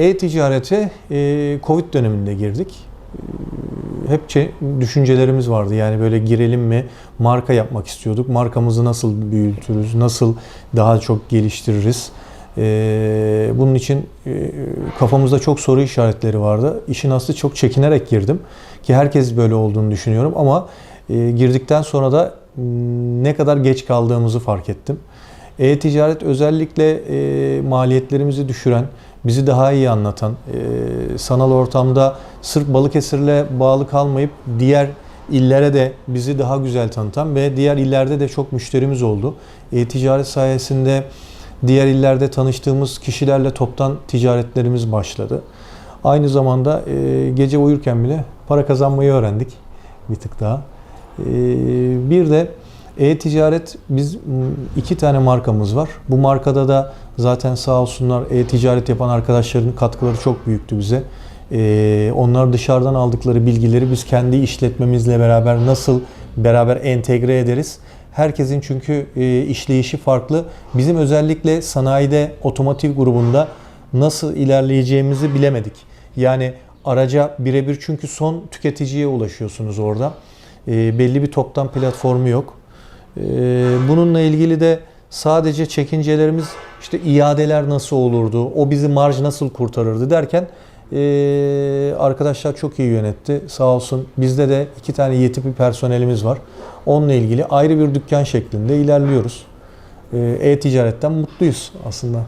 E-ticarete e, Covid döneminde girdik. E, Hep düşüncelerimiz vardı. Yani böyle girelim mi, marka yapmak istiyorduk. Markamızı nasıl büyütürüz, nasıl daha çok geliştiririz. E, Bunun için e, kafamızda çok soru işaretleri vardı. İşin aslı çok çekinerek girdim. Ki herkes böyle olduğunu düşünüyorum ama e, girdikten sonra da m, ne kadar geç kaldığımızı fark ettim. E-ticaret özellikle e, maliyetlerimizi düşüren, bizi daha iyi anlatan, e, sanal ortamda sırf Balıkesir'le bağlı kalmayıp diğer illere de bizi daha güzel tanıtan ve diğer illerde de çok müşterimiz oldu. E-ticaret sayesinde diğer illerde tanıştığımız kişilerle toptan ticaretlerimiz başladı. Aynı zamanda e, gece uyurken bile para kazanmayı öğrendik bir tık daha. E, bir de e-ticaret biz iki tane markamız var. Bu markada da zaten sağ olsunlar e-ticaret yapan arkadaşların katkıları çok büyüktü bize. E, onlar dışarıdan aldıkları bilgileri biz kendi işletmemizle beraber nasıl beraber entegre ederiz? Herkesin çünkü e, işleyişi farklı. Bizim özellikle sanayide otomotiv grubunda nasıl ilerleyeceğimizi bilemedik. Yani araca birebir çünkü son tüketiciye ulaşıyorsunuz orada. E, belli bir toptan platformu yok. E, bununla ilgili de sadece çekincelerimiz işte iadeler nasıl olurdu, o bizi marj nasıl kurtarırdı derken e, arkadaşlar çok iyi yönetti. Sağ olsun bizde de iki tane yeti bir personelimiz var. Onunla ilgili ayrı bir dükkan şeklinde ilerliyoruz. E, E-ticaretten mutluyuz aslında.